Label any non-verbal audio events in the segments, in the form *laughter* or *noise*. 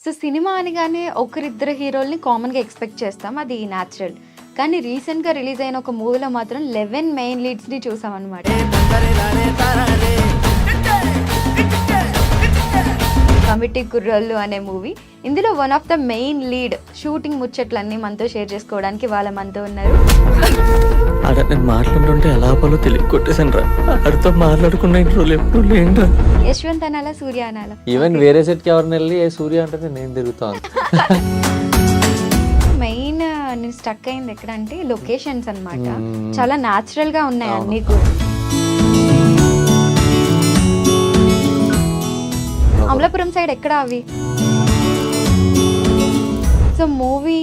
So cinema అనగానే ఒకరిద్దరు హీరోల్ని కామన్గా ఎక్స్పెక్ట్ చేస్తాం అది న్యాచురల్ కానీ రీసెంట్గా రిలీజ్ అయిన ఒక మూవీలో మాత్రం లెవెన్ మెయిన్ లీడ్స్ని చూసాం కమిటీ కుర్రోళ్ళు అనే మూవీ. ఇందులో one of the main lead shooting ముచ్చట్లన్నీ మనతో షేర్ చేసుకోవడానికి వాళ్ళ మనతో ఉన్నారు. ఆడ నేను మాట్లాడుతుంటే ఎలా ఆపాలో తెలియ కొట్టేసాను రా. ఆడితో మాట్లాడుకున్న ఇంట్లో ఎప్పుడు లేండ్రా యశ్వంత్ అనాలా సూర్య అనాలా. ఈవెన్ వేరే సెట్కి ఎవరిని వెళ్ళి ఏ సూర్య అంటే నేను తిరుగుతాను. మెయిన్ నేను స్టక్ అయింది ఎక్కడ అంటే లొకేషన్స్ అన్నమాట. మ్మ్. చాలా న్యాచురల్గా ఉన్నాయి. అన్ని కూడా. అమలాపురం సైడ్ ఎక్కడ అవి? సో మూవీ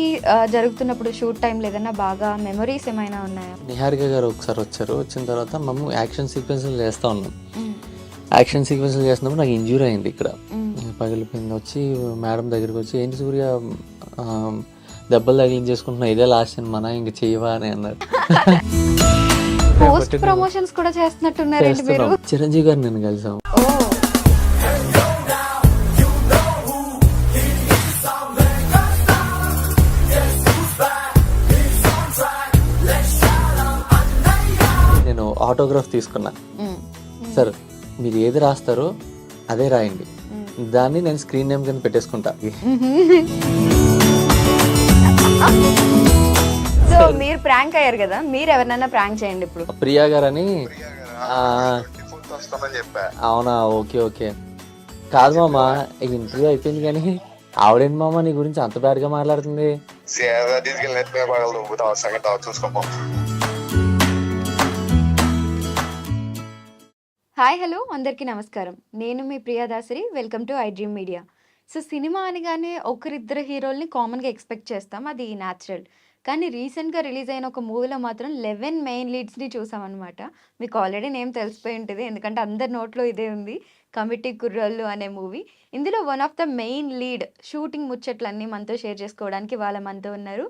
జరుగుతున్నప్పుడు షూట్ టైం ఏదైనా బాగా మెమరీస్ ఏమైనా ఉన్నాయా? నిహారిక గారు ఒకసారి వచ్చారు. వచ్చిన తర్వాత మేము యాక్షన్ సీక్వెన్స్లు చేస్తూ ఉన్నాం. యాక్షన్ సీక్వెన్స్లు చేస్తున్నప్పుడు నాకు ఇంజూరీ అయింది ఇక్కడ. పగిలిపోయింది వచ్చి మేడం దగ్గరికి వచ్చి ఏంటి సూర్య దెబ్బలు తగిలించేసుకుంటున్నా ఇదే లాస్ట్ సినిమానా? ఇంక చేయవా అని అన్నారు. *laughs* పోస్ట్ ప్రమోషన్స్ కూడా చేస్తున్నట్టున్నారండి మీరు చేస్తున్నాం. చిరంజీవి గారు నేను కలిసాం. ఆటోగ్రాఫ్ తీసుకున్నా. సార్ మీరు ఏది రాస్తారో అదే రాయండి. దాన్ని నేను స్క్రీన్ నేమ్ కింద పెట్టేసుకుంటా. *laughs* సో మీరు ప్రాంక్ అయ్యారు కదా మీరు ఎవరినైనా ప్రాంక్ చేయండి ఇప్పుడు. ప్రియా గారని ఆ, వస్తామని చెప్పా. అవునా ఓకే ఓకే. కాదు మామ ఇంటర్వ్యూ అయిపోయింది కానీ ఆవిడేంటి మామ నీ గురించి అంత బ్యాడ్గా మాట్లాడుతుంది? హాయ్ హలో అందరికీ నమస్కారం. నేను మీ Priya Dasari welcome to I dream media. So cinema అనగానే ఒకరిద్దరు హీరోల్ని కామన్గా ఎక్స్పెక్ట్ చేస్తాం అది న్యాచురల్. కానీ రీసెంట్గా రిలీజ్ అయిన ఒక మూవీలో మాత్రం లెవెన్ మెయిన్ లీడ్స్ని చూసామన్నమాట. మీకు ఆల్రెడీ నేమ్ తెలిసిపోయి ఉంటుంది ఎందుకంటే అందరి నోట్లో ఇదే ఉంది కమిటీ కుర్రల్లు అనే మూవీ. ఇందులో one of the main lead shooting ముచ్చట్లన్నీ మనతో షేర్ చేసుకోవడానికి వాళ్ళ మనతో ఉన్నారు.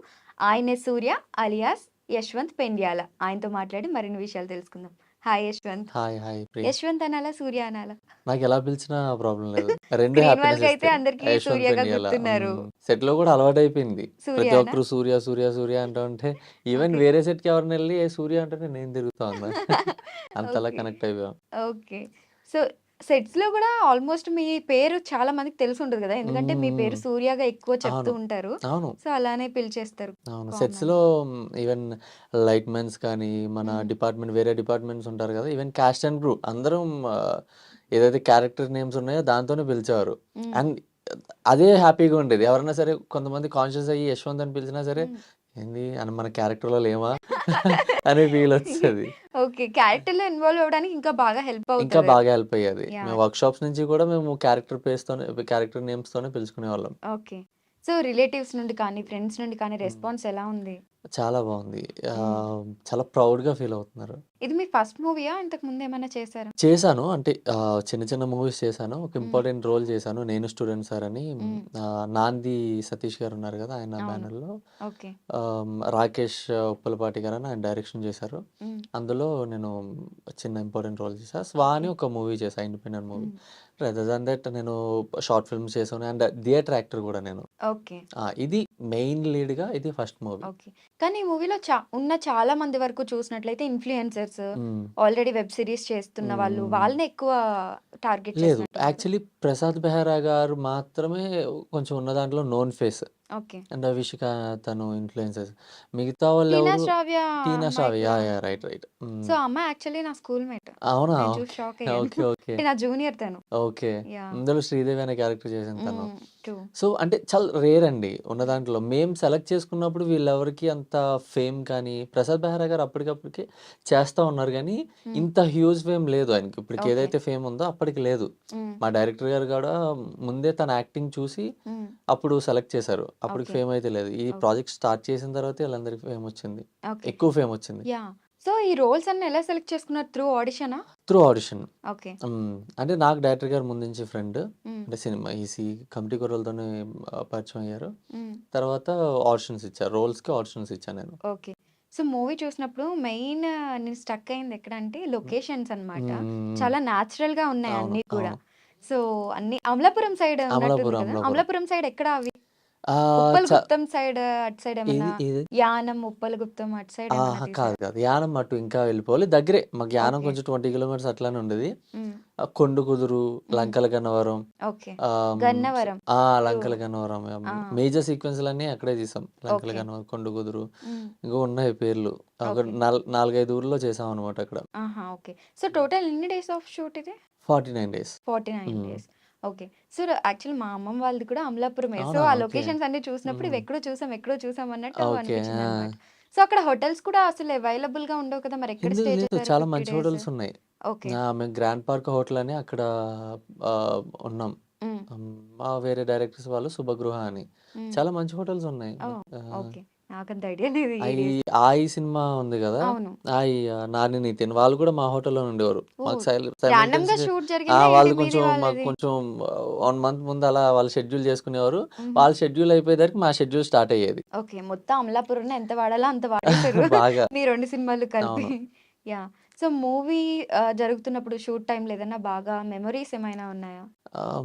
ఆయనే సూర్య అలియాస్ యశ్వంత్ పెండ్యాల. ఆయనతో మాట్లాడి మరిన్ని విషయాలు తెలుసుకుందాం. Hi Yashwanth hi hi Priya Yashwanth అనాలా సూర్య అనాలా నాకు ఎలా పిలిచినా ప్రాబ్లం లేదు రెండు వాళ్ళకి అయితే. అందరికీ సూర్యగా. గుర్తున్నారు. సెట్లో కూడా అలవాటు అయిపోయింది ప్రతి సూర్యనా? ఒక్కరు సూర్య సూర్య సూర్య అంటూ ఉంటే ఈవెన్. వేరే సెట్కి ఎవరిని వెళ్ళి ఏ సూర్య అంటే నేను తిరుగుతా ఉన్నా *laughs* *laughs* అంతలా Okay. కనెక్ట్ అయిపోయాం ఓకే సో సెట్స్లో కూడా ఆల్మోస్ట్ మీ పేరు చాలా మందికి తెలిసి ఉంటుంది కదా ఎందుకంటే మీ పేరు. సూర్యగా ఎక్కువ చెప్తూ. ఉంటారు అవును సో అలానే పిలిచేస్తారు అవును. సెట్స్లో ఈవెన్ లైట్ మెన్స్ కానీ మన. డిపార్ట్మెంట్ వేరే డిపార్ట్మెంట్స్ ఉంటారు కదా ఈవెన్ కాస్ట్ అండ్ బ్రూ అందరం ఏదైతే క్యారెక్టర్ నేమ్స్ ఉన్నాయో దాంతోనే పిలిచేవారు. అండ్ అదే హ్యాపీగా ఉండేది ఎవరైనా సరే కొంతమంది కాన్షియస్ అయ్యి యశ్వంత్ అని పిలిచినా సరే. ఏంది? అని మన character లో లేమా అనే ఫీల్ వచ్చేది ఓకే క్యారెక్టర్లో ఇన్వాల్వ్ అవ్వడానికి ఇంకా బాగా హెల్ప్ ఇంకా అవుతుంది బాగా హెల్ప్ అయ్యేది. మేము వర్క్ షాప్స్ నుంచి కూడా మేము క్యారెక్టర్ పేస్తోనే క్యారెక్టర్ నేమ్స్ తోనే పిలుచుకునే వాళ్ళం ఓకే. సో రిలేటివ్స్ నుండి కానీ ఫ్రెండ్స్ నుండి కానీ. రెస్పాన్స్ ఎలా ఉంది? చాలా బాగుంది. ఆ. చాలా proud గా ఫీల్ అవుతున్నారు. ఇది మీ ఫస్ట్ మూవీయా? ఇంతకు ముందు ఏమైనా చేశారా? చేశాను. అంటే ఆ, చిన్న చిన్న మూవీస్ చేశాను. ఒక మ్మ్. ఇంపార్టెంట్ రోల్ చేశాను. నేను స్టూడెంట్ సార్ అని. మ్మ్. ఆ, నాంది సతీష్ గారు ఉన్నారు కదా ఆయన అవును. బ్యానర్లో. ఓకే. రాకేష్ ఉప్పలపాటి గారు అని ఆయన డైరెక్షన్ చేశారు. అందులో నేను చిన్న ఇంపార్టెంట్ రోల్ చేశాను స్వా అని ఒక మూవీ చేశాను independent movie. Rather than that నేను షార్ట్ ఫిల్మ్స్ చేశాను అండ్ థియేటర్ యాక్టర్ కూడా నేను. ఓకే. ఇది మెయిన్ లీడ్గా ఇది ఫస్ట్ మూవీ ఓకే. కానీ ఈ మూవీలో ఉన్న చాలా మంది వరకు చూసినట్లయితే ఇన్ఫ్లుయెన్సర్స్ ఆల్రెడీ వెబ్ సిరీస్ చేస్తున్న వాళ్ళు మ్మ్. వాళ్ళని ఎక్కువ టార్గెట్ లేదు. యాక్చువల్లీ ప్రసాద్ బెహరా గారు మాత్రమే కొంచెం ఉన్న దాంట్లో known face okay. And Avishika తను ఇన్ఫ్లుయెన్సెస్ మిగతా వాళ్ళు టీనా ఎవరు? శ్రావ్య టీనా అమ్మాయి Shravya yeah. Yeah right right. So అమ్మాయి యాక్చువల్లీ నా స్కూల్ మేట్ అవునా? నేను ఓకే చూసి షాక్ అయ్యాను. ఓకే *laughs* నా జూనియర్ తను. ఓకే. యా. అందులో శ్రీదేవి అనే క్యారెక్టర్ చేసింది తను. టూ సో అంటే చాలా రేర్ అండి ఉన్న దాంట్లో. మేము సెలెక్ట్ చేసుకున్నప్పుడు వీళ్ళెవరికి అంత ఫేమ్ కానీ ప్రసాద్ బెహరా గారు అప్పటికప్పటికి చేస్తూ ఉన్నారు కానీ ఇంత హ్యూజ్ ఫేమ్ లేదు ఆయనకి. ఇప్పటికి Okay. ఏదైతే ఫేమ్ ఉందో అప్పటికి లేదు. మా. డైరెక్టర్ గారు కూడా ముందే తన యాక్టింగ్ చూసి అప్పుడు సెలెక్ట్ చేశారు. అప్పటికి. ఫేమ్ అయితే లేదు. ఈ. ప్రాజెక్ట్ స్టార్ట్ చేసిన తర్వాత వీళ్ళందరికి ఫేమ్ వచ్చింది. ఎక్కువ ఫేమ్ వచ్చింది. యా. సో ఈ రోల్స్ అన్ని ఎలా సెలెక్ట్ చేసుకున్నారు? త్రూ ఆడిషనా? Through audition. ఓకే. అంటే నాకు డైరెక్టర్ గారు ముందు నుంచి ఫ్రెండ్. అంటే సినిమా ఈ కమిటీ కుర్రలతోనే పరిచయం అయ్యారు. తర్వాత ఆడిషన్స్ ఇచ్చారు. రోల్స్కి ఆడిషన్స్ ఇచ్చాను నేను. ఓకే. సో మూవీ చూసినప్పుడు మెయిన్ నేను స్టక్ అయింది ఎక్కడంటే లొకేషన్స్ అన్నమాట. హ్మ్. చాలా న్యాచురల్‌గా ఉన్నాయి అవును. అన్నీ కూడా. సో అన్ని అమలాపురం సైడ్. అమలాపురం సైడ్ ఎక్కడ అవి? సైడ్ అటు సైడ్? యానం, అటు సైడ్ ఏమన్నా ఆహా! తీసారా? కాదు కాదు. యానం అటు ఇంకా వెళ్ళిపోవాలి. దగ్గరే మాకు యానం. కొంచెం 20 కిలోమీటర్స్ అట్లానే ఉండేది. ఆహ్, కొండకుదురు, హ్మ్. లంకల గన్నవరం ఓకే. ఆ! లంకల గన్నవరం ఆ! మేజర్ సీక్వెన్స్‌లన్నీ అక్కడే తీసాం. లంకల. గన్నవరం, కొండకుదురు హ్మ్. ఇంకా ఉన్నాయి పేర్లు. ఒక ఓకే. నాల్ 4, 5 ఊర్లో చేసామన్నమాట అక్కడ. ఆహా! ఓకే. సో టోటల్ ఎన్ని డేస్ ఆఫ్ షూట్ ఇది? 49 డేస్. 49 హ్మ్. డేస్. ఓకే. సో యాక్చువల్లీ మా అమ్మమ్మ వాళ్ళది కూడా అమలాపురమే. సో? ఆ. లొకేషన్స్ అన్నీ చూసినప్పుడు హ్మ్. ఇవెక్కడో చూసాం, ఎక్కడో చూసాం అన్నట్టు! అనిపించిందన్నమాట. సో అక్కడ హోటల్స్ కూడా అసలు అవైలబుల్‌గా ఉండవు కదా! మరి ఎక్కడ స్టే చాలా 50 మంచి? హోటల్స్ ఉన్నాయి. ఓకే. మేము గ్రాండ్ పార్క్ హోటల్ అని అక్కడ ఉన్నాం. మా వేరే డైరెక్టర్స్ వాళ్ళు శుభగృహ అని. చాలా మంచి హోటల్స్ ఉన్నాయి. నాకంత ఐడియా లేదు ఈ ఆయి సినిమా ఉంది! అవును. 'ఆయి' నాని, నితిన్ వాళ్ళు కూడా మా హోటల్‌లోనే ఉండేవారు. మాకు వాళ్ళు కొంచెం మాకు? కొంచెం 1 మంత్ ముందు అలా వాళ్ళు షెడ్యూల్ చేసుకునేవారు. వాళ్ళ షెడ్యూల్ అయిపోయేసరికి మా షెడ్యూల్ స్టార్ట్ అయ్యేది. ఓకే. మొత్తం అమలాపురంలో ఎంత వాడాలో అంత వాడేసారు. *laughs* బాగా. మీ 2 సినిమాలు కలిపి. *laughs* యాహ్! సో మూవీ జరుగుతున్నప్పుడు షూట్ టైమ్‌లో ఏదన్నా బాగా మెమోరీస్ ఏమైనా ఉన్నాయా?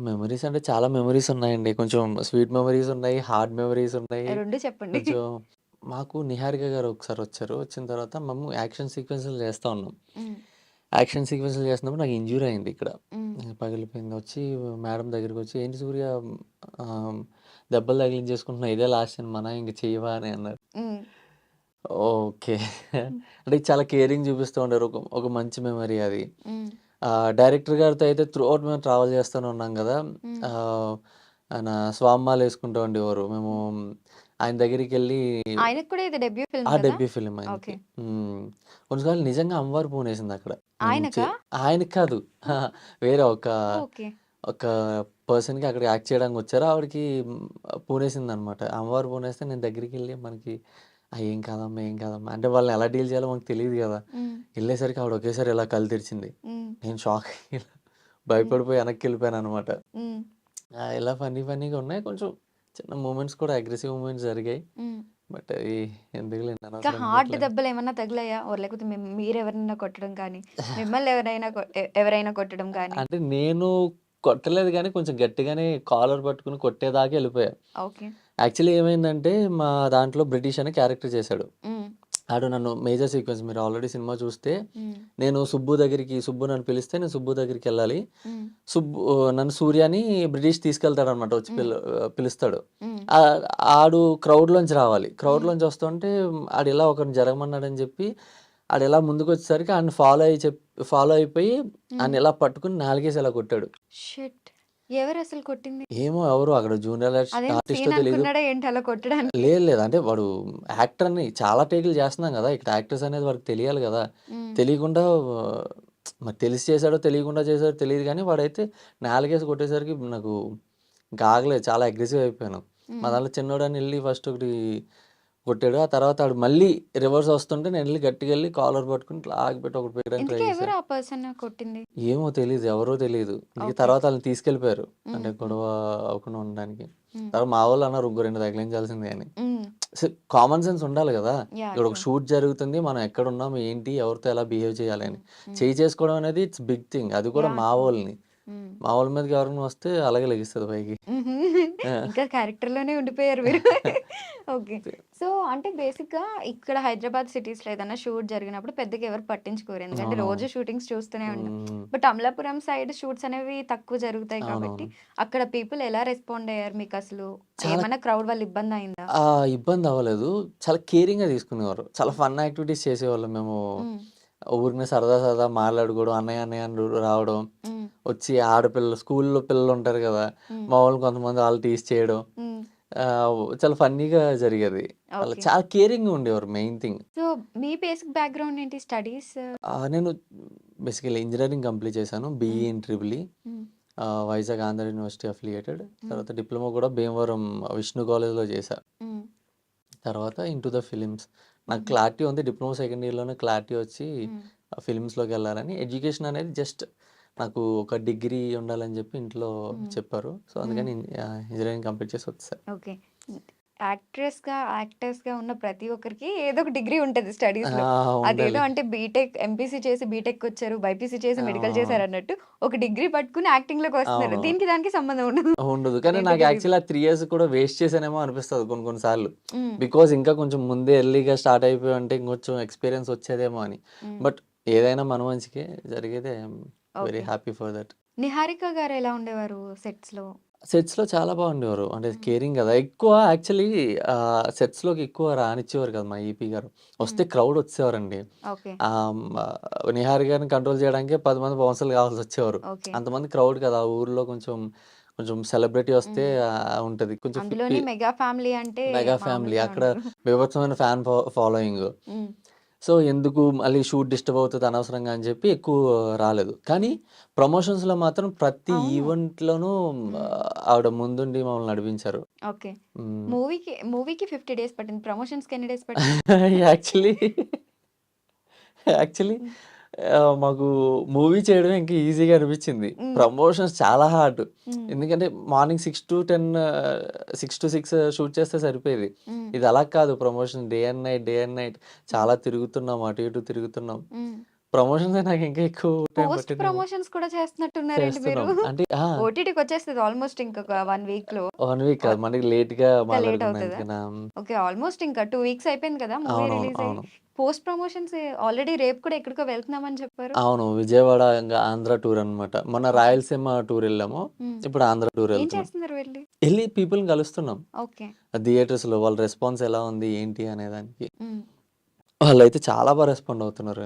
మెమోరీస్ అంటే చాలా మెమోరీస్ ఉన్నాయండి. కొంచెం స్వీట్ మెమోరీస్ ఉన్నాయి. హార్డ్ మెమోరీస్ ఉన్నాయి. 2 చెప్పండి. మాకు నిహారిక గారు ఒకసారి వచ్చారు. వచ్చిన తర్వాత మేము యాక్షన్ సీక్వెన్స్‌లు చేస్తా ఉన్నాం. యాక్షన్ సీక్వెన్స్‌లు చేస్తున్నప్పుడు నాకు ఇంజ్యూరీ అయింది ఇక్కడ. పగిలిపోయింది. వచ్చి మేడం దగ్గరికొచ్చి "ఏంటి సూర్య దెబ్బలు తగిలించేసుకుంటున్నావు. ఇదే లాస్ట్ సినిమానా ఇంక చెయ్యవా" అని అన్నారు. ఓకే. అంటే చాలా కేరింగ్ చూపిస్తూ ఉంటారు. ఒక ఒక మంచి మెమరీ అది. డైరెక్టర్ గారితో అయితే త్రూ ఔట్ మేము ట్రావెల్ చేస్తూనే ఉన్నాం. ఆహ్, ఆయన స్వామిమాలేసుకుంటూ ఉండేవారు. మేము ఆయన దగ్గరికెళ్ళి ఆయనకి కూడా ఇది డెబ్యూ ఫిల్మ్ ఆ! కదా? డెబ్యూ ఫిల్మ్ ఆయనకి. హ్మ్. కొన్నిసార్లు నిజంగా అమ్మవారు పూనేసిందక్కడ. మేము చే ఆయనకా? కాదు. *laughs* వేరే ఒక. ఒక పర్సన్‌కి అక్కడ యాక్ట్ చేయడానికి వచ్చారు. ఆవిడకి హ్మ్, పూనేసిందనమాట. అమ్మవారు పూనేస్తే నేను దగ్గరికెళ్ళి మనకి "ఆ! ఏం కాదమ్మా, ఏం కాదమ్మా" అంటే వాళ్ళని ఎలా డీల్ చేయాలో మనకు తెలీదు గదా! హ్మ్. ఎళ్ళేసరికి ఆవిడ ఒకేసారి ఇలా కళ్ళు తెరిచింది. నేను షాక్. భయపడిపోయి వెనక్కెళ్ళిపోయాననమాట. హ్మ్. ఆ! ఇలా ఫన్నీ ఫన్నీగా ఉన్నాయి. కొంచెం చిన్న మూమెంట్స్ కూడా అగ్రెసివ్ మూమెంట్స్ జరిగాయి. బట్ ఎందుకులేండి ఇంకా హార్డ్ కొట్టలేను. దెబ్బలేమన్నా తగిలాయా? లేకపోతే మిమ్ మీరెవరినైనా కొట్టడం కానీ, మిమ్మల్ని ఎవరైనా ఎవరైనా కొట్టడం కానీ? అంటే నేను కొట్టలేదు గానీ కొంచెం గట్టిగానే కాలర్ పట్టుకొని కొట్టేదాకా ఎళ్ళిపోయా. ఓకే. యాక్చువల్లీ ఏమైందంటే మా దాంట్లో బ్రిటిష్ అనే క్యారెక్టర్ చేశాడు. ఆడు నన్ను మేజర్ సీక్వెన్స్ మీరు ఆల్రెడీ సినిమా చూస్తే. నేను సుబ్బు దగ్గరికి సుబ్బు నన్ను పిలిస్తే నేను సుబ్బు దగ్గరికెళ్ళాలి. హ్మ్. సుబ్బు నన్ను సూర్యని బ్రిటిష్ తీసుకెళ్తాడనమాట. వచ్చి హ్మ్. పిల్ పిలుస్తాడు. ఆడు క్రౌడ్‌లోంచి రావాలి. క్రౌడ్‌లోంచి వస్తుంటే ఆడిలా ఒకరిని జరగమన్నాడని చెప్పి ఆడిలా ముందుకొచ్చేసరికి ఆడిని ఫాలో అయ్యి చెప్ ఫాలో అయిపోయి. ఆడిని ఇలా పట్టుకొని నాలుగేసి ఇలా కొట్టాడు. షిట్! ఎవరసలు కొట్టింది? ఏమో ఎవరు అక్కడ జూనియర్ ఆర్టిస్ట్ అదేం ఆర్టిస్టో సీన్ తెలీదు. అనుకున్నాడా ఏంటి అలా కొట్టడానికి? లేదు లేదు. అంటే వాడు యాక్టర్ అని చాలా టేకులు చేస్తున్నాం గదా! ఇక్కడ యాక్టర్స్ అనేది వాడికి తెలియాలి! హ్మ్. తెలియకుండా మరి తెలిసి చేశాడో తెలియకుండా చేశాడో తెలీదు గానీ వాడైతే నాలుగేసి కొట్టేసరికి నాకు ఇంకా ఆగలేదు. చాలా అగ్రెసివ్ అయిపోయాను. మా. దాంట్లో చిన్నోడని ఎళ్ళి ఫస్ట్ ఒకటి కొట్టాడు. ఆ తర్వాత ఆడు మళ్ళీ రివర్స్ వస్తుంటే నేనెళ్ళి గట్టిగెళ్ళి కాలర్ పట్టుకొని ఇట్లా ఆగిపెట్టి ఒకటి ట్రై. ఎవరు ఆ పర్సన్ కొట్టింది? ఏమో తెలీదు. ఎవరో. ఇంక ఓకే. తర్వాత ఆళ్ళని తీసుకెళ్ళిపోయారు. హ్మ్. అంటే. గొడవ అవ్వకుండా ఉండడానికి. తర్వాత మా వోళ్ళన్నారు ఇంకో 2 తగిలించాల్సిందే అని. కామన్ సెన్స్ ఉండాలి! యాహ్! ఇక్కడ ఒక. షూట్ జరుగుతుంది. మనం ఎక్కడున్నాం, ఏంటి, ఎవరితో ఎలా బిహేవ్ చేయాలి అని. చెయ్యి చేసుకోవడం అనేది ఇట్స్ బిగ్ థింగ్. అది కూడా! మా. వోళ్ళని. మా వోళ్ళ మీదకి ఎవరైనా వస్తే అలాగే లెగిస్తది పైకి. ఇంకా క్యారెక్టర్‌లోనే ఉండిపోయారు మీరు. ఓకే. సో, అంటే బేసిక్‌గా ఇక్కడ హైదరాబాద్ సిటీస్‌లో ఏదైనా షూట్ జరిగినప్పుడు పెద్దగా ఎవరు పట్టించుకోరు. ఎందుకంటే రోజు. షూటింగ్స్ చూస్తూనే ఉంటాం. బట్ అమలాపురం సైడ్ షూట్స్ అనేవి తక్కువ జరుగుతాయి కాబట్టి. అక్కడ పీపుల్ ఎలా రెస్పాండ్ అయ్యారు మీకసలు? చాలా ఏమన్నా క్రౌడ్ వల్ల ఇబ్బందయిందా? ఆ! ఇబ్బంది అవ్వలేదు. చాలా కేరింగ్‌గా తీసుకునేవారు. చాలా ఫన్ యాక్టివిటీస్ చేసేవాళ్ళం మేము. హ్మ్. ఊరికనే సరదా సరదా మాట్లాడుకోవడం, అన్నయ్య అన్నయ్య అని రావడం. వచ్చి ఆడపిల్లలు స్కూల్‌లో పిల్లలుంటారు గదా! హ్మ్. మా కొంతమంది ఆళ్ళు టీజ్ చేయడం. చాలా ఫన్నీగా జరిగేది. వాళ్ళు. చాలా కేరింగ్‌గా ఉండేవారు మెయిన్ థింగ్. సో, మీ బేసిక్ బ్యాక్‌గ్రౌండ్ ఏంటి? స్టడీస్? నేను బేసికల్లీ ఇంజినీరింగ్ కంప్లీట్ చేశాను. BE. In triple Vizag Andhra university affiliated. తర్వాత డిప్లొమా కూడా భీమవరం విష్ణు కాలేజ్‌లో చేశా. తర్వాత ఇంటూ ద ఫిల్మ్స్. నాకు. క్లారిటీ ఉంది. డిప్లొమా సెకండ్ ఇయర్‌లోనే క్లారిటీ వచ్చి హ్మ్. ఫిల్మ్స్‌లోకెళ్ళాలని. ఎడ్యుకేషన్ అనేది జస్ట్ నాకు ఒక డిగ్రీ ఉండాలని చెప్పి ఇంట్లో. చెప్పారు. సో. అందుకని ఇంజినీరింగ్ కంప్లీట్ చేసి వచ్చేసా. ఓకే. యాక్ట్రెస్‌గా, యాక్టర్స్‌గా ఉన్న ప్రతి ఒక్కరికి ఏదో ఒక డిగ్రీ ఉంటది స్టడీస్‌లో. అదేదో. అంటే బీటెక్, ఎంపీసీ చేసి బీటెక్‌కొచ్చారు, బైపీసీ చేసి మెడికల్ ఆ! చేశారన్నట్టు ఒక డిగ్రీ పట్టుకొని యాక్టింగ్‌లోకి వస్తున్నారు. దీనికి దానికి సంబంధం ఉండదు. ఉండదు. కానీ నాకు తెలీదు. యాక్చువల్లీ ఆ 3 ఇయర్స్ కూడా వేస్ట్ చేశానేమో అనిపిస్తది కొన్ని కొన్ని సార్లు. బికాజ్ ఇంకా కొంచెం ముందే ఎర్లీగా స్టార్ట్ అయిపోయి ఉంటే ఇంకొంచెం ఎక్స్‌పీరియన్స్ వచ్చేదేమో అని. బట్ ఏదైనా మన మంచికే జరిగేది. Very. Happy for that. Niharika గారు ఎలా ఉండేవారు సెట్స్‌లో? సెట్స్‌లో చాలా బాగుండేవారు. అంటే. కేరింగ్ కదా! ఎక్కువ యాక్చువల్లీ సెట్స్‌లోకి ఎక్కువ రానిచ్చేవారు కాదు మా ఈపీ గారు. వస్తే. క్రౌడ్ వచ్చేవారండి. నిహారిక గారిని కంట్రోల్ చేయడానికే 10 మంది బౌన్సర్‌లు కావాల్సొచ్చేవారు. ఓకే. అంతమంది క్రౌడ్ కదా! ఊర్లో కొంచెం కొంచెం సెలబ్రిటీ వస్తే ఉంటది. కొంచెం అందులోని 50 మెగా ఫ్యామిలీ అంటే మెగా ఫ్యామిలీ. అక్కడ ఉండదు. బీభత్సమైన ఫ్యాన్ ఫాలోయింగ్. సో, ఎందుకు మళ్ళీ షూట్ డిస్టర్బ్ అవుతది అనవసరంగా అని చెప్పి ఎక్కువ రాలేదు. కానీ. ప్రమోషన్స్‌లో మాత్రం ప్రతి. ఈవెంట్‌లోనూ ఆవిడ ముందుండి మమ్మల్ని నడిపించారు. ఓకే. మూవీకి మూవీకి 50 డేస్ పట్టింది. ప్రమోషన్స్‌కి ఎన్ని డేస్ పట్టింది? *laughs* యాక్చువల్లీ యాక్చువల్లీ మాకు మూవీ చేయడమే ఇంకా ఈజీగా అనిపించింది. ప్రమోషన్స్ చాలా హార్డ్. ఎందుకంటే మార్నింగ్ 6-10 6-6 షూట్ చేస్తే సరిపోయేది. ఇది అలా కాదు promotion day and night, day and night. చాలా తిరుగుతున్నాం. అటు ఇటు తిరుగుతున్నాం. ప్రమోషన్సే నాకు ఇంకా ఎక్కువ టైం పోస్ట్. ప్రమోషన్స్ కూడా చేస్తున్నట్టున్నారేంటి మీరు? చేస్తున్నాం. అంటే ఆ! ఓటీటీకి వచ్చేస్తది ఆల్మోస్ట్ ఇంకొక 1 వీక్‌లో. 1 వీక్ ఆహ్, కాదు. మనకి లేట్‌గా ఇంకా లేట్ అవుతదా? మాట్లాడుకున్నందుకేనా? ఓకే. ఆల్మోస్ట్ ఇంకా 2 వీక్స్ అయిపోయింది కదా! మూవీ అవునవును. రిలీజ్ అయ్యి. అవును. పోస్ట్ ప్రమోషన్స్ ఆల్రెడీ రేపు కూడా ఎక్కడికో వెళ్తున్నామని చెప్పారు. అవును. విజయవాడ ఇంగ ఆంధ్ర టూర్ అన్నమాట. మొన్న. రాయలసీమ టూర్ ఎళ్ళాము. హ్మ్. ఇప్పుడు ఆంధ్ర టూర్ ఏం. చేస్తున్నారు? ఎళ్ళి పీపుల్‌ని కలుస్తున్నాం. ఓకే. థియేటర్స్‌లో వాళ్ళ రెస్పాన్స్ ఎలా ఉంది? ఏంటి? అనేదానికి. హ్మ్. వాళ్ళైతే చాలా బా రెస్పాండ్ అవుతున్నారు.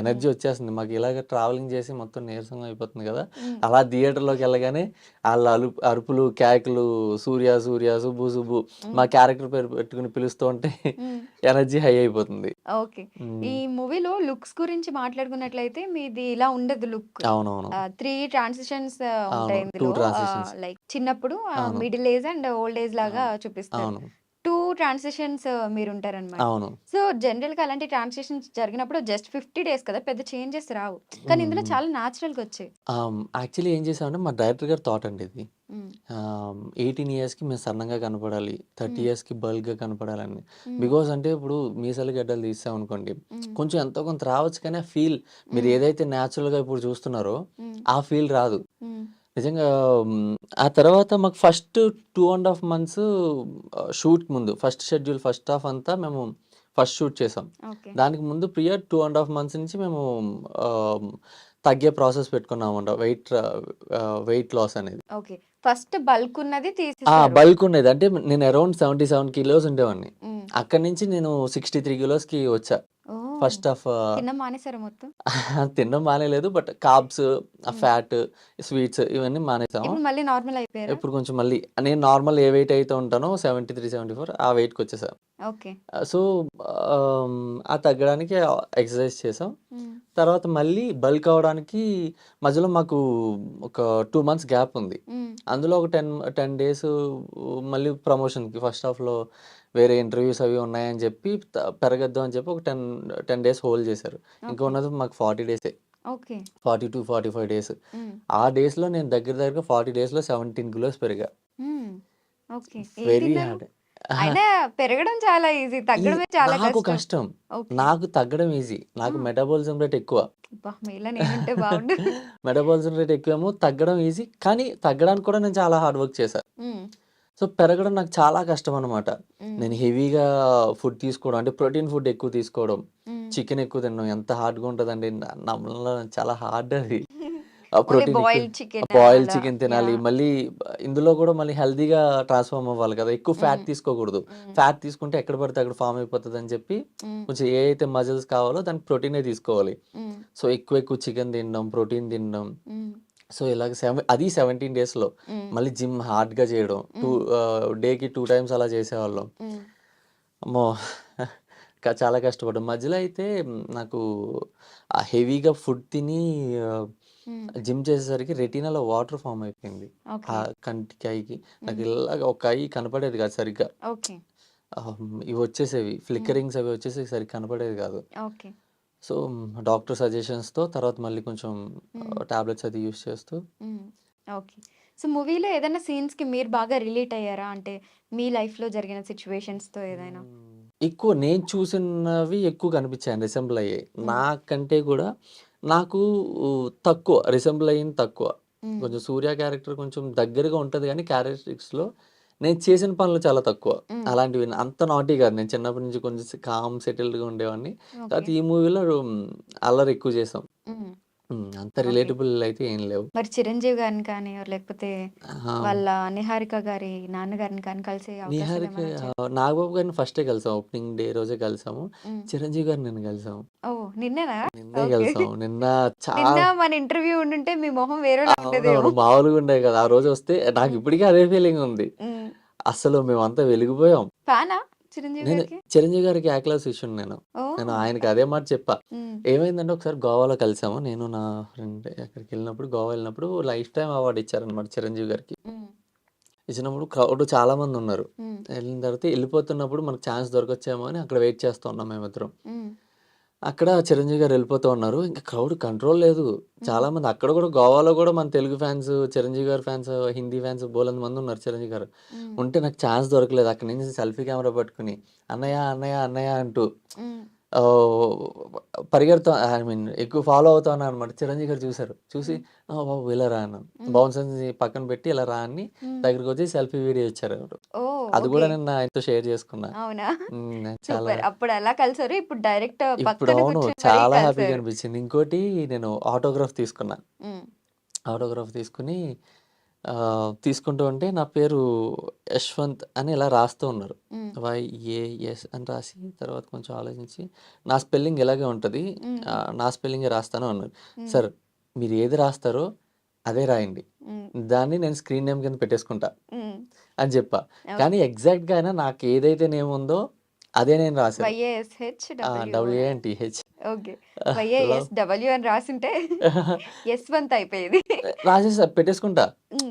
ఎనర్జీ. వచ్చేస్తుంది. మాకు ఇలాగ ట్రావెలింగ్ చేసి మొత్తం నీరసంగా అయిపోతుంది కదా! అలా థియేటర్‌లోకి ఎళ్ళగానే ఆళ్ళ అలుపు అరుపులు, కేకలు 'సూర్య సూర్య సుబ్బు సుబ్బు' మా. క్యారెక్టర్ పేరు పెట్టుకొని పిలుస్తూ ఉంటే. ఎనర్జీ హై అయిపోతుంది. ఓకే. ఈ. మూవీలో లుక్స్ గురించి మాట్లాడుకున్నట్లయితే మీది ఇలా ఉండదు లుక్. అవునవును. 3 ట్రాన్సిషన్స్ అవును. ఉంటాయి 2 ఇందులో. ఆహ్, ట్రాన్సిషన్స్. లైక్ చిన్నప్పుడు. Middle age and old age లాగా అవును. అవును. 2 ట్రాన్సిషన్స్ మీరుంటారనమాట. అవును. సో, జనరల్‌గా అలాంటి ట్రాన్సిషన్స్ జరిగినప్పుడు జస్ట్ 50 డేస్ కదా! పెద్ద చేంజెస్ రావు. కానీ. ఇందులో. చాలా న్యాచురల్‌గా వచ్చాయి. ఆహ్, యాక్చువల్లీ ఏం చేసామంటే మా డైరెక్టర్ గారి థాట్ అండి ఇది. ఆహ్, 18 ఇయర్స్‌కి మేము సన్నగా కనపడాలి. 30 హ్మ్. ఇయర్స్‌కి బల్క్‌గా కనపడాలని. హ్మ్. బికాజ్ అంటే ఇప్పుడు మీసాలు, గడ్డాలు తీసామనుకోండి హ్మ్. కొంచెం ఎంతో కొంత రావచ్చు కానీ ఆ ఫీల్ మీరు. ఏదైతే న్యాచురల్‌గా ఇప్పుడు చూస్తున్నారో. ఆ ఫీల్ రాదు. నిజంగా ఆ తర్వాత మాకు ఫస్ట్ 2 ½ మంత్స్ ఆహ్, షూట్ ముందు ఫస్ట్ షెడ్యూల్ ఫస్ట్ హాఫ్ అంతా మేము ఫస్ట్ షూట్ చేసాం. ఓకే. దానికి ముందు ప్రియర్ 2 ½ మంత్స్ నుంచి మేము ఆహ్, తగ్గే ప్రాసెస్ పెట్టుకున్నామన్నమాట. వెయిట్ ఆహ్, వెయిట్ లాస్ అనేది. ఓకే. ఫస్ట్ బల్క్ ఉన్నది ఆ! తీసేసారు. బల్క్ ఉండేది. అంటే నేను అరౌండ్ 77 కిలోస్ ఉండేవాడిని. హ్మ్. అక్కడి నుంచి నేను 63 కిలోస్‌కి వచ్చా. ఓహ్! ఫస్ట్ తినడం మానేసారా మొత్తం? *laughs* తినడం మానేయలేదు. బట్ కార్బ్స్, ఆ హ్మ్. ఫ్యాట్, స్వీట్స్ ఇవన్నీ మానేసాము. ఇప్పుడు మళ్ళీ నార్మల్ అయిపోయారా? ఇప్పుడు కొంచెం మళ్ళీ నేను నార్మల్ ఏ వెయిట్ అయితే ఉంటానో 73, 74 ఆ వెయిట్‌కొచ్చేసా. ఓకే. ఆహ్, సో, ఆ తగ్గడానికి ఎక్సర్సైజ్ చేసాం. తర్వాత మళ్ళీ బల్క్ అవ్వడానికి మధ్యలో మాకు ఒక 2 మంత్స్ గ్యాప్ ఉంది. అందులో ఒక 10, 10 డేస్ మళ్ళీ ప్రమోషన్‌కి ఫస్ట్ హాఫ్‌లో వేరే ఇంటర్వ్యూస్ అవి ఉన్నాయని చెప్పి పెరగొద్దు అని చెప్పి ఒక 10, 10 డేస్ హోల్డ్ చేశారు. ఇంకా. ఉన్నది మాకు 40 డేసే. ఓకే. 40-45 డేస్. హ్మ్. ఆ డేస్‌లో నేను దగ్గర దగ్గరగా 40 డేస్‌లో 17 కిలోస్ పెరిగా. వెరీ? హార్డ్. పెరగడం చాలా ఈజీ. ఈ తగ్గడమే చాలా నాకు కష్టం. నాకు తగ్గడం ఈజీ. నాకు! మెటబాలిజం రేట్ ఎక్కువ. *laughs* మెటబాలిజం రేట్ ఎక్కువేమో తగ్గడం ఈజీ. కానీ తగ్గడానికి కూడా నేను చాలా హార్డ్ వర్క్ చేశా. సో, పెరగడం నాకు చాలా కష్టం అన్నమాట. హ్మ్. నేను హెవీగా ఫుడ్ తీసుకోవడం అంటే ప్రోటీన్ ఫుడ్ ఎక్కువ తీసుకోవడం. చికెన్ ఎక్కువ తినడం ఎంత హార్డ్‌గా ఉంటదండి. న నమ్మడంలో చాలా హార్డ్ అది. *laughs* ప్రోటీన్ బాయిల్డ్ చికెన్ తినాలి. మళ్ళీ ఇందులో కూడా మళ్ళీ హెల్తీగా ట్రాన్స్‌ఫార్మ్ అవ్వాలి కదా! ఎక్కువ ఫ్యాట్. తీసుకోకూడదు. ఫ్యాట్ తీసుకుంటే ఎక్కడ పడితే అక్కడ ఫార్మ్ అయిపోతదని చెప్పి హ్మ్. కొంచెం ఏ అయితే మజిల్స్ కావాలో దానికి ప్రోటీనే తీసుకోవాలి. సో, ఎక్కువ ఎక్కువ చికెన్ తినడం, ప్రోటీన్ తినడం. సో, ఇలాగ సెవ అది 17 డేస్‌లో. మళ్ళీ జిమ్ హార్డ్‌గా చేయడం. టూ డేకి 2 టైమ్స్ అలా చేసేవాళ్ళం. అమ్మో! *laughs* చాలా కష్టపడ్డాం. మధ్యలో అయితే నాకు ఆ హెవీగా ఫుడ్ తిని. జిమ్ చేసేసరికి రెటీనాలో వాటర్ ఫార్మ్ అయిపోయింది. ఆ. కంటికి, ఐకి. నాకు. ఇలాగ ఒక ఐ కనపడేది కాదు సరిగ్గా. ఇవి వచ్చేసేవి. ఫ్లిక్కరింగ్స్ అవి వచ్చేసి సరిగ్గా కనపడేది కాదు. సో, డాక్టర్ సజెషన్స్‌తో తర్వాత మళ్ళీ కొంచెం టాబ్లెట్స్ అది యూజ్ చేస్తూ. ఓకే. సో మూవీలో ఏదైనా సీన్స్‌కి మీరు బాగా రిలేట్ అయ్యారా? అంటే మీ లైఫ్‌లో జరిగిన సిట్యుయేషన్స్‌తో ఏదైనా? ఎక్కువ నేను చూసినవి ఎక్కువ కనిపించాయండి. రిసెంబుల్ అయ్యాయి. నాకంటే కూడా నాకు తక్కువ రిసెంబుల్ అయింది తక్కువ. కొంచెం సూర్య క్యారెక్టర్ కొంచెం దగ్గరగా ఉంటది గానీ క్యారెక్టరిస్టిక్స్‌లో నేను చేసిన పనులు చాలా తక్కువ. అలాంటివి అంత నాటీ కాదు. నేను చిన్నప్పటి నుంచి కొంచెం కామ్ సెటిల్డ్‌గా ఉండేవాడిని. తర్వాత ఈ మూవీలో అల్లరి ఎక్కువ చేసాం. హ్మ్. అంత ఓకే. రిలేటబుల్ అయితే ఏం లేవు. మరి చిరంజీవి గారిని కానీ లేకపోతే ఆ! వాళ్ళ నిహారిక గారి నాన్నగారిని కానీ కలిసే అవకాశాలు నిహారిక ఏమైనా వచ్చాయా? ఆహ్, నాగబాబు గారిని ఫస్టే కలిసాం. ఓపెనింగ్ డే రోజే కలిసాము. హ్మ్. చిరంజీవి గారిని నిన్న కలిసాము. ఓహ్! నిన్నేనా? నిన్నే ఓకే. కలిసాం. నిన్న నిన్న చాలా మన ఇంటర్వ్యూ ఉండుంటే మీ మొహం వేరేలా ఉండేదేమో. అవునవును. మామూలుగా ఉండేది కాదు. ఆ రోజు వస్తే నాకు హ్మ్. ఇప్పటికీ అదే ఫీలింగ్ ఉంది. హ్మ్. అసలు మేమంతా వెలిగిపోయాం. ఫ్యానా చిరంజీవి నేను గారికి? చిరంజీవి గారికి శిష్యుడిని నేను. నేను! ఆయనకి అదే మాట చెప్పా. ఏమైందంటే ఒకసారి గోవాలో కలిసాము. నేను నా ఫ్రెండ్ ఎక్కడికెళ్ళినప్పుడు గోవా వెళ్ళినప్పుడు లైఫ్ టైమ్ అవార్డ్ ఇచ్చారనమాట చిరంజీవి గారికి. ఇచ్చినప్పుడు క్రౌడ్ చాలా మంది ఉన్నారు. వెళ్ళిన తర్వాత వెళ్ళిపోతున్నప్పుడు మనకు ఛాన్స్ దొరకొచ్చేమో అని అక్కడ వెయిట్ చేస్తూ ఉన్నాం మేమిద్దరం. అక్కడ చిరంజీవి గారు వెళ్ళిపోతూ ఉన్నారు. ఇంకా క్రౌడ్ కంట్రోల్ లేదు. చాలా మంది అక్కడ కూడా గోవాలో కూడా మన తెలుగు ఫ్యాన్స్, చిరంజీవి గారి ఫ్యాన్స్, హిందీ ఫ్యాన్స్ బోలెడు మంది ఉన్నారు చిరంజీవి గారు. ఉంటే నాకు ఛాన్స్ దొరకలేదు. అక్కడి నుంచి సెల్ఫీ కెమెరా పట్టుకొని అన్నయ్య, అన్నయ్య, అన్నయ్య అంటూ పరిగెడుతా ఐ మీన్ ఎక్కువ ఫాలో అవుతా ఉన్నానన్నమాట. చిరంజీవి గారు చూసారు. చూసి హ్మ్. "ఆ! బాబు ఇలా రా" అన్నాను. హ్మ్. బౌన్సర్స్‌ని పక్కన పెట్టి ఇలా రా అని హ్మ్. దగ్గరకొచ్చి సెల్ఫీ వీడియో ఇచ్చారు. అది. కూడా నిన్న ఆయనతో షేర్ చేసుకున్నా. చాలా. అప్పుడు ఎలా కలిసారు? ఇప్పుడు డైరెక్ట్ ఇప్పుడు అవును. చాలా హ్యాపీగా. అనిపించింది. ఇంకోటి నేను ఆటోగ్రాఫ్ తీసుకున్నా. హ్మ్. ఆటోగ్రాఫ్ తీసుకొని తీసుకుంటూ ఉంటే నా పేరు యశ్వంత్ అని ఇలా రాస్తూ ఉన్నారు. వైఏఎస్ అని రాసి తర్వాత కొంచెం ఆలోచించి నా స్పెల్లింగ్ ఇలాగే ఉంటది. నా స్పెల్లింగే రాస్తాను అన్నారు. సార్ మీరు ఏది రాస్తారో అదే రాయండి. దాన్ని నేను స్క్రీన్ నేమ్ కింద పెట్టేసుకుంటా. అని చెప్పా. కానీ. ఎగ్జాక్ట్‌గా ఆయన నాకు ఏదైతే నేమ్ ఉందో అదే నేను రాశాను. డబ్ల్యూఏఎన్‌టీహెచ్. ఓకే. వైఏఎస్ డబ్ల్యూ అని రాసుంటే *laughs* యశ్వంత్ అయిపోయేది. రాసేసా పెట్టేసుకుంటా.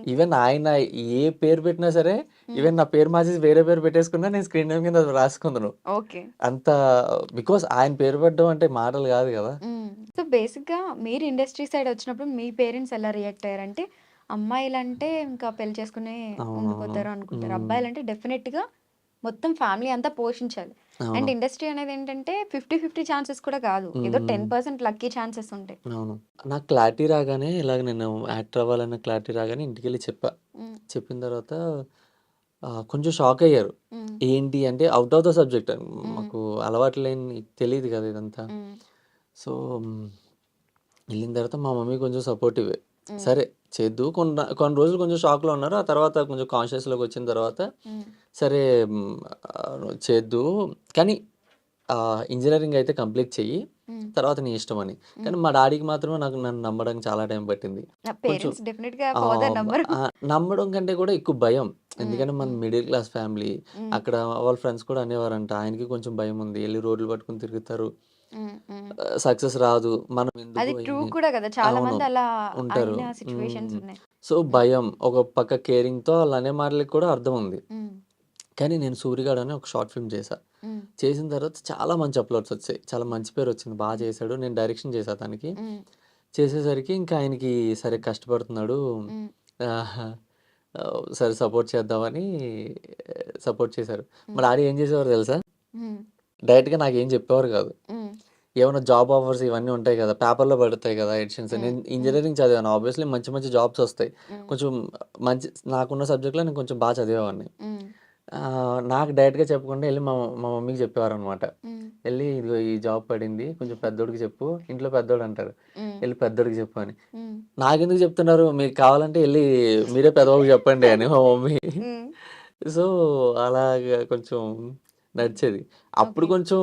ఈవెన్ ఆయన ఏ పేరు పెట్టినా సరే. ఈవెన్ నా పేరు మార్చేసి వేరే పేరు పెట్టేసుకున్నా నేను స్క్రీన్ నేమ్ కింద రాసుకుందును. ఓకే. అంత బికాజ్ ఆయన పేరు పెట్టడం అంటే మాటలు కాదు కదా! సో, బేసిక్‌గా మీరు ఇండస్ట్రీ సైడ్ వచ్చినప్పుడు మీ పేరెంట్స్ ఎలా రియాక్ట్ అయ్యారంటే, అమ్మాయిలంటే ఇంకా పెళ్ళి చేసుకునే. ఉండిపోతారు అనుకుంటారు. హ్మ్. అబ్బాయిలంటే డెఫినెట్‌గా మొత్తం ఫ్యామిలీ అంతా పోషించాలి. అండ్. ఇండస్ట్రీ అనేది ఏంటంటే 50, 50 ఛాన్సెస్ కూడా కాదు. ఏదో హ్మ్. 10% లక్కీ ఛాన్సెస్ ఉంటాయి. అవును. నాకు క్లారిటీ రాగానే ఇలాగ నేను యాక్టర్ అవ్వాలన్న క్లారిటీ రాగానే ఇంటికెళ్ళి చెప్పా. హ్మ్. చెప్పిన తర్వాత కొంచెం షాక్ అయ్యారు. ఏంటి అంటే ఔట్ ఆఫ్ ద సబ్జెక్ట్. మాకు అలవాటు లేని తెలీదు కదా ఇదంతా. సో, ఎళ్ళిన తర్వాత మా మమ్మీ కొంచెం సపోర్టివే. సరే చేద్దువు కొన్న కొన్ని రోజులు కొంచెం షాక్‌లో ఉన్నారు. ఆ తర్వాత కొంచెం కాన్షియస్‌లోకి వచ్చిన తర్వాత. సరే చేద్దువు కానీ ఇంజినీరింగ్ అయితే కంప్లీట్ చెయ్యి. తర్వాత నీ ఇష్టం అని. కానీ. మా డాడీకి మాత్రమే నాకు నన్ను నమ్మడానికి చాలా టైం పట్టింది. నమ్మడం కంటే కూడా ఎక్కువ భయం. ఎందుకంటే మన. Middle class family. అక్కడ వాళ్ళ ఫ్రెండ్స్ కూడా అనేవారంట. ఆయనకి కొంచెం భయముంది. ఎళ్ళి రోడ్లు పట్టుకొని తిరుగుతారు. హ్మ్. హ్మ్. ఆహ్, సక్సెస్ రాదు. మనం అది ఎందుకు ట్రూ ఇన్ని కూడా కదా! చాలా అవును. మంది అలా ఉంటారు. అయిన సిట్యుయేషన్స్ హ్మ్. ఉన్నాయి. సో, హ్మ్. భయం. ఒక పక్క కేరింగ్‌తో ఆళ్ళు అనే మాటలకి కూడా అర్థం ఉంది. హ్మ్. కానీ నేను 'సూరిగాడు' అని ఒక షార్ట్ ఫిల్మ్ చేశా. హ్మ్. చేసిన తర్వాత చాలా మంచి అప్‌లోడ్స్ వచ్చాయి. చాలా మంచి పేరొచ్చింది. బా హ్మ్. చేశాడు. నేను డైరెక్షన్ చేశా. హ్మ్. చేసేసరికి ఇంకా ఆయనకి సరే కష్టపడుతున్నాడు. హ్మ్. ఆహ్, సరే సపోర్ట్ చేద్దామని సపోర్ట్ చేశారు. మా హ్మ్. డాడీ ఏం చేసేవారో తెలుసా? హ్మ్. డైరెక్ట్‌గా నాకేం చెప్పేవారు కాదు. హ్మ్. ఏమన్నా జాబ్ ఆఫర్స్ ఇవన్నీ ఉంటాయి కదా! పేపర్‌లో పడతాయి కదా! ఎడిషన్స్. నేను. ఇంజినీరింగ్ చదివాను. ఆబ్వియస్‌లీ మంచి మంచి జాబ్స్ వస్తాయి. కొంచెం మంచి నాకున్న సబ్జెక్ట్‌లో నేను కొంచెం బా చదివేవాడిని. నాకు డైరెక్ట్‌గా చెప్పకుండా ఎళ్ళి మా మా మమ్మీకి చెప్పేవారనమాట. హ్మ్. ఎళ్ళి ఇదిగో ఈ జాబ్ పడింది. కొంచెం పెద్దోడికి చెప్పు. ఇంట్లో పెద్దోడు అంటారు. ఎళ్ళి పెద్దోడికి చెప్పు అని. నాకెందుకు చెప్తున్నారు? మీకు కావాలంటే ఎళ్ళి మీరే పెద్దబాబుకి చెప్పండి అని మా మమ్మీ. సో, అలాగా కొంచెం నడిచేది. అప్పుడు. కొంచెం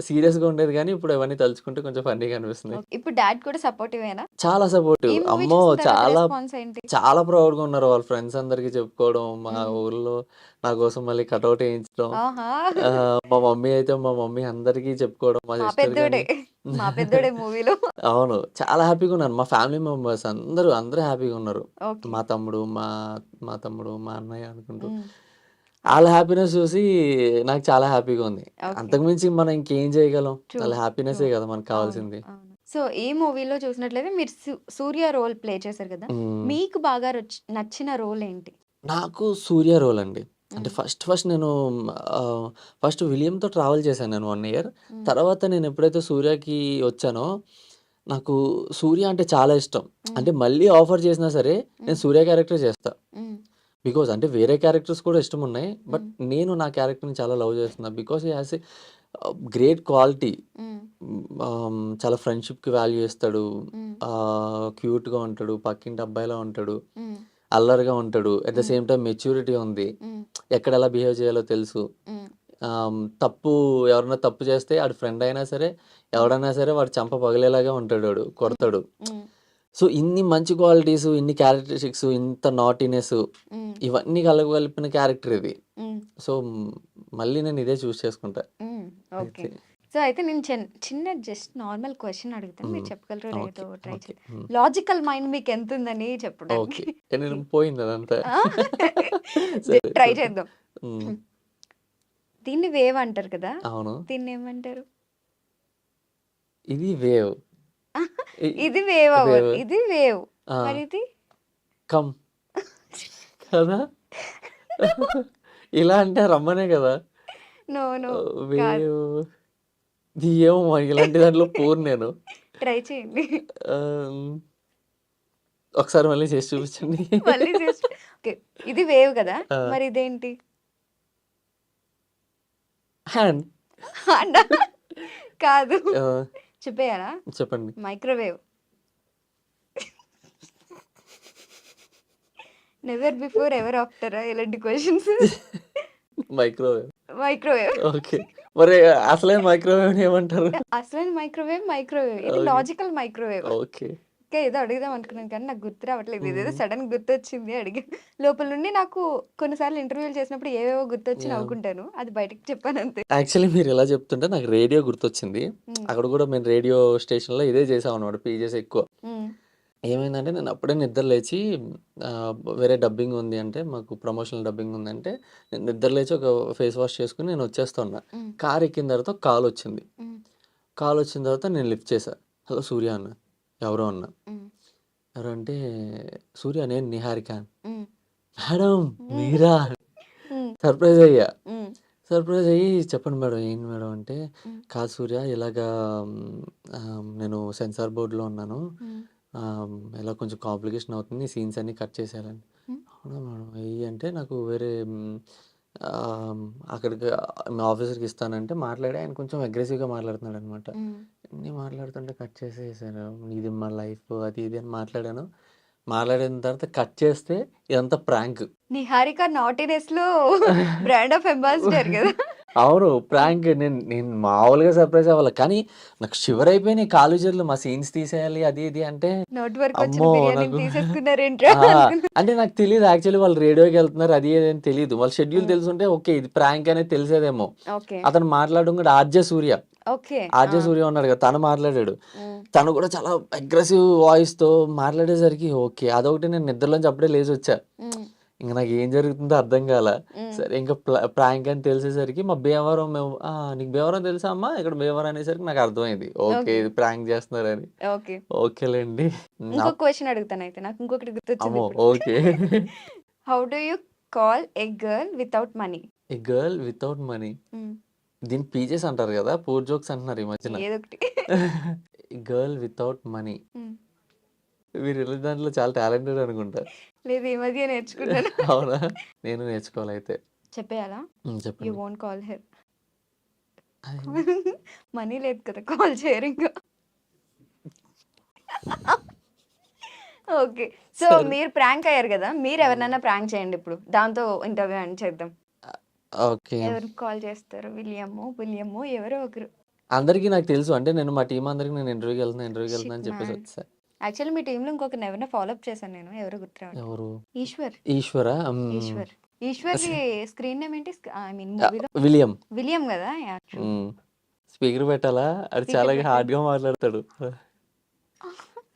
సీరియస్‌గా ఉండేది గానీ, ఇప్పుడు అవన్నీ తలుచుకుంటే కొంచెం ఫన్నీగా అనిపిస్తున్నాయి. ఓకే. ఇప్పుడు డాడ్ కూడా సపోర్టివేనా? చాలా సపోర్టివ్. అమ్మో! చాలా? చాలా ప్రౌడ్‌గా ఉన్నారు. వాళ్ళ ఫ్రెండ్స్ అందరికి చెప్పుకోవడం. మా. ఊర్లో నా కోసం మళ్ళీ. ఆహా! ఆహ్, మా మమ్మీ అయితే మా మమ్మీ అందరికీ చెప్పుకోవడం. మా సిస్టర్ మా పెద్దోడే మూవీలో. అవును. చాలా హ్యాపీగా ఉన్నాను. మా ఫ్యామిలీ మెంబర్స్ అందరూ, అందరూ హ్యాపీగా ఉన్నారు. మా తమ్ముడు, మా మా తమ్ముడు, మా అన్నయ్య అనుకుంటూ. ఆళ్ళ హ్యాపీనెస్ చూసి నాకు చాలా హ్యాపీగా ఉంది. అంతకు మించి మనం ఇంకేం చేయగలం? ట్రూ. హ్యాపీనెస్సే కదా మనకు. కావాల్సింది. సో ఈ మూవీలో చూసినట్లయితే మీరు సూర్య రోల్ ప్లే చేశారు కదా. మీకు బాగా నచ్చిన రోల్ ఏంటి నాకు సూర్య రోల్ అండి అంటే. ఫస్ట్ ఫస్ట్ నేను ఫస్ట్ విలియంతో ట్రావెల్ చేశాను నేను వన్ ఇయర్. తర్వాత నేను ఎప్పుడైతే సూర్యకి వచ్చానో నాకు సూర్య అంటే చాలా ఇష్టం. అంటే మళ్ళీ ఆఫర్ చేసినా సరే నేను. సూర్య క్యారెక్టర్ చేస్తా. బికాజ్ అంటే వేరే క్యారెక్టర్స్ కూడా ఇష్టం ఉన్నాయి బట్ మ్మ్. నేను నా క్యారెక్టర్ని చాలా లవ్ చేస్తున్నా బికాస్ ఈ హ్యాస్ ఏ గ్రేట్ క్వాలిటీ. చాలా ఫ్రెండ్షిప్కి వాల్యూ ఇస్తాడు. క్యూట్గా ఉంటాడు పక్కింటి అబ్బాయిలా ఉంటాడు మ్మ్. అల్లరిగా ఉంటాడు at the. Same time maturity ఉంది మ్మ్. ఎక్కడ ఎలా బిహేవ్ చేయాలో తెలుసు. ఆమ్, తప్పు ఎవరన్నా తప్పు చేస్తే ఆడు ఫ్రెండ్ అయినా సరే ఎవడైనా సరే వాడు చంప పగిలేలాగా ఉంటాడు వాడు కొడతాడు. సో ఇన్ని మంచి క్వాలిటీస్ ఇన్ని క్యారెక్టరిస్టిక్స్ ఇంత నాటినెస్. ఇవన్నీ కలగలిపిన క్యారెక్టర్ ఇది. సో మళ్ళీ నేను ఇదే చూస్ చేసుకుంటా. ఓకే. సో అయితే నేను చిన్న చిన్న జస్ట్ నార్మల్ క్వశ్చన్ అడుగుతాను. మీరు. చెప్పగలరో ఓకే. లేదో ట్రై ఓకే. చేయండి. లాజికల్ మైండ్ మీకు ఎంత ఉందని ఓకే. చెప్పడానికి నేను పోయింది అదంతా? *laughs* ట్రై. చేద్దాం. దీన్ని వేవ్ అంటారు కదా? అవును. దీన్ని ఏమంటారు? ఇది వేవ్. ఇది వేవ్ అవ్వదు. వేవ్. ఇది వేవ్. మరి ఇది కమ్. కదా? ఇలా అంటే రమ్మనే కదా? No no. వేవ్. ఏమో మరి ఇలాంటి దాంట్లో పోరు నేను. ట్రై చేయండి. ఒకసారి మళ్ళీ చేసి చూపించండి. మళ్ళీ చేసి ఓకే. ఇది వేవ్ కదా? మరి ఇదేంటి? హ్యాండ్? కాదు. చెప్పేయాలా? చెప్పండి. Microwave never before ever after ఇలాంటి క్వశ్చన్స్ మైక్రోవేవ్ మైక్రోవేవ్ ఓకే మరి అసలే మైక్రోవేవ్ ఏమంటారు? అసలైన మైక్రోవేవ్ మైక్రోవేవ్ ఇది లాజికల్ మైక్రోవేవ్ ఓకే ఇంకా ఏదో అడుగుదాం అనుకున్నాను కానీ నాకు గుర్తు రావట్లేదు మ్మ్. సడన్ గుర్తొచ్చింది అడిగి లోపల నుండి నాకు కొన్నిసార్లు ఇంటర్వ్యూలు చేసినప్పుడు ఏవేవో గుర్తొచ్చి నవ్వుకుంటాను అది బయటకు చెప్పాను అంతే యాక్చువల్లీ మీరు ఎలా చెప్తుంటే నాకు రేడియో గుర్తొచ్చింది. అక్కడ కూడా మేము రేడియో స్టేషన్లో ఇదే చేసాం అనమాట పీజెస్ ఎక్కువ. ఏమైందంటే నేను అప్పుడే నిద్ర లేచి వేరే డబ్బింగ్ ఉంది అంటే మాకు ప్రమోషనల్ డబ్బింగ్ ఉందంటే నేను నిద్ర లేచి ఒక ఫేస్ వాష్ చేసుకుని నేను వచ్చేస్తున్నా. కార్ ఎక్కిన తర్వాత కాల్ వచ్చింది. కాల్ వచ్చిన తర్వాత నేను లిఫ్ట్ చేశా హలో సూర్య అన్న ఎవరో అన్న. ఎవరు అంటే సూర్య నేను నిహారిక. మేడం. మీరా. సర్ప్రైజ్ అయ్యా. సర్ప్రైజ్ అయ్యి చెప్పండి మేడం ఏంటి మేడం అంటే. కాదు సూర్య ఇలాగా నేను సెన్సార్ బోర్డులో ఉన్నాను ఇలా కొంచెం కాంప్లికేషన్ అవుతుంది సీన్స్ అన్ని కట్ చేసేయాలని. అవునా మేడం అయ్యి అంటే నాకు వేరే అక్కడికి మీ ఆఫీసర్కి ఇస్తానంటే మాట్లాడి ఆయన కొంచెం అగ్రెసివ్గా మాట్లాడుతున్నాడు అనమాట. అన్నీ మాట్లాడుతుంటే కట్ చేసేసాను. ఇది మా లైఫ్ అది ఇది అని మాట్లాడాను. మాట్లాడిన తర్వాత కట్ చేస్తే ఇదంతా ప్రాంక్. నిహారిక నాటినెస్లో బ్రాండ్ ఆఫ్ అంబాసిడర్ కదా. అవును ప్రాంక్. నేను నేను మామూలుగా సర్ప్రైజ్ అవ్వాలి కానీ నాకు షివర్ అయిపోయినాయి కాలు చేతులు. మా సీన్స్ తీసేయాలి అది ఇది అంటే అమ్మో నాకు అంటే నాకు తెలియదు యాక్చువల్లీ వాళ్ళు రేడియోకి వెళ్తున్నారు అది ఇది అని తెలియదు వాళ్ళ షెడ్యూల్ తెలుసుంటే ఓకే ఇది ప్రాంక్ అనేది తెలిసేదేమో. అతను మాట్లాడడం కూడా ఆర్జే సూర్య. ఆర్జే సూర్య ఉన్నాడు కదా తను మాట్లాడాడు. తను కూడా చాలా అగ్రెసివ్ వాయిస్తో మాట్లాడేసరికి ఓకే అదొకటి నేను నిద్రలోంచి అప్పుడే లేచి వచ్చా. ఇంకా నాకు ఏం జరుగుతుందో అర్థం కాల. సరే ఇంకా ప్రాంక్ అని తెలిసేసరికి మా భీమవరం మేము "ఆ, నీకు భీమవరం తెలుసా అమ్మా? ఇక్కడ భీమవరం అనేసరికి నాకు అర్థమైంది. ఓకే ఇది ప్రాంక్ చేస్తున్నారని. ఓకే. ఓకేలేండి. ఇంకో నా- క్వశ్చన్ అడుగుతాను అయితే నాకు ఇంకొకటి గుర్తొచ్చింది okay. How do you call a girl without money ఈ గర్ల్ వితౌట్ మనీ దీని పీజెస్ అంటారు కదా పూర్ జోక్స్ అంటున్నారు ఈ మధ్యన. ఏదో ఒకటి గర్ల్ వితౌట్ మనీ వెళ్ళే దాంట్లో చాలా టాలెంటెడ్ అనుకుంటా. లేదు ఈ మధ్య నేర్చుకున్నాను. *laughs* అవునా? నేను నేర్చుకోవాలి అయితే చెప్పేయాలా? ఉమ్, యూ చెప్పండి వోంట్ కాల్ హెర్ మనీ లేదు కదా కాల్ చేయరు ఇంకా. *laughs* ఓకే సో మీరు ప్రాంక్ అయ్యారు కదా మీరు ఎవరినైనా ప్రాంక్ చేయండి ఇప్పుడు. దాంతో ఇంటర్వ్యూ అని చేద్దాం. ఓకే. ఎవరికి కాల్ చేస్తారు? విలియమ్మో విలియమ్మో ఎవరో ఒకరు. అందరికీ నాకు తెలుసు. అంటే నేను మా టీం అందరికి నేను ఇంటర్వ్యూకి వెళ్తున్నా ఇంటర్వ్యూకి వెళ్తున్నా షిట్ అని చెప్పేసి మ్యాన్ వచ్చా. యాక్చువల్లీ మీ టీంలో ఇంకొక ఎవరినో ఫాలో అప్ చేశాను నేను. ఎవరు గుర్తు రావట్లేదు ఎవరు? ఈశ్వర్. ఈశ్వర? ఈశ్వర్. ఈశ్వర్ స్క్రీన్ నేమ్ ఏంటి? ఐ మీన్ మూవీలో విలియం విలియం కదా? యా ట్రూ స్పీకర్ పెట్టాలా? అది స్పీకర్ చాలా పెట్టాలి. హార్డ్గా మాట్లాడతాడు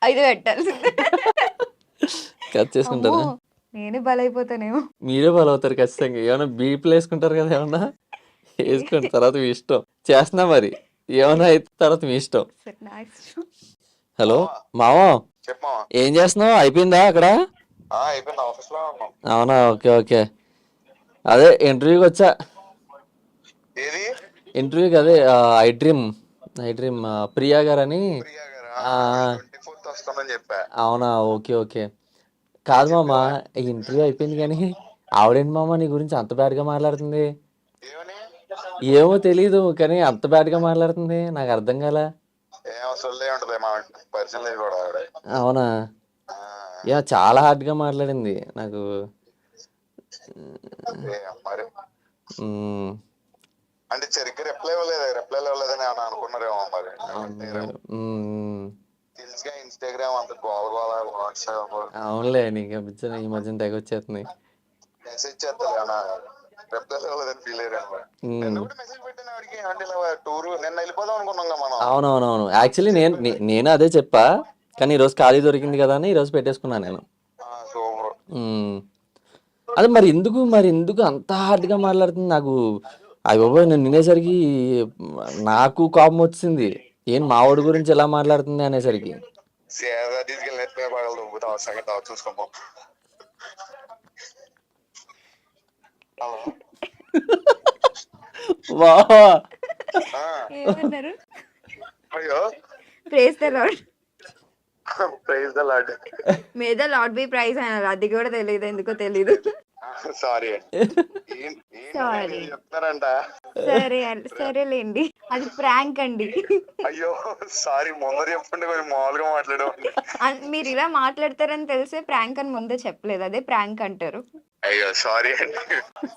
ఐదు పెట్టాల్సిందే కట్ అమ్మో. చేసుకుంటారా నేనే బలైపోతానేమో. మీరే ఫాలో అవుతారు ఖచ్చితంగా ఏమైనా బీప్లు వేసుకుంటారు కదా ఏమన్నా? వేసుకోండి తర్వాత మీ ఇష్టం. చేస్తున్నా మరి. ఏమైనా అయితే తర్వాత మీ ఇష్టం. సరే నా ఇష్టం. హలో మావా. చెప్పమా ఏం చేస్తున్నావు? అయిపోయిందా అక్కడ? అయిపోయింది ఆఫీస్లో ఉన్నాం. అవునా? Okay okay. అదే ఇంటర్వ్యూకి వచ్చా. ఏది? ఇంటర్వ్యూకి అదే I dream. I dream Priya గారని. ప్రియా గారు? ఆ. ట్వంటీ ఫోర్త్ వస్తామని చెప్పా. అవునా? Okay okay. కాదు మామ ఇంటర్వ్యూ అయిపోయింది కానీ ఆవిడేంటి మామ నీ గురించి అంత బ్యాడ్గా మాట్లాడుతుంది? ఏమో తెలీదు కానీ అంత బ్యాడ్గా మాట్లాడుతుంది నాకు అర్థం కాల? అవునా? యా చాలా హార్డ్గా మాట్లాడింది నాకు. అంటే సరిగ్గా రిప్లై ఇవ్వలేదు? రిప్లై ఇవ్వలేదని అనుకున్నారేమో మరి. తెలుసుగా ఇన్స్టాగ్రామ్ అంత గోల వాట్సాప్ అవునులే నీకు పిచ్చిన ఈ మధ్యన తెగ వచ్చేస్తుంది మెసేజ్ మనం. అవునవునవును. యాక్చువల్లీ నేను నేను అదే చెప్పా కానీ ఈరోజు ఖాళీ దొరికింది కదా అని ఈరోజు పెట్టేసుకున్నాను నేను. అదే మరి ఎందుకు మరి ఎందుకు అంత హార్డ్గా మాట్లాడుతుంది నాకు? అయ్య బాబోయ్ నేను వినేసరికి నాకు కోపం వచ్చింది. ఏం మావాడి గురించి ఎలా మాట్లాడుతుంది అనేసరికి? వా అయ్యో. Praise the lord praise the lord may the lord be praise అన్నారు అది కూడా తెలియదు ఎందుకో తెలీదు. Sorry Sorry. చెప్తారంట? సరే సరేలేండి. అది ప్రాంక్ అండి. అయ్యో సారీ ముందర చెప్పండి కొంచెం మామూలుగా మాట్లాడేవాడిని. అన్- మీరు ఇలా మాట్లాడతారని తెలిసే ప్రాంక్ అని ముందే చెప్పలేదు అదే ప్రాంక్ అంటారు. అయ్యో సారీ అండి.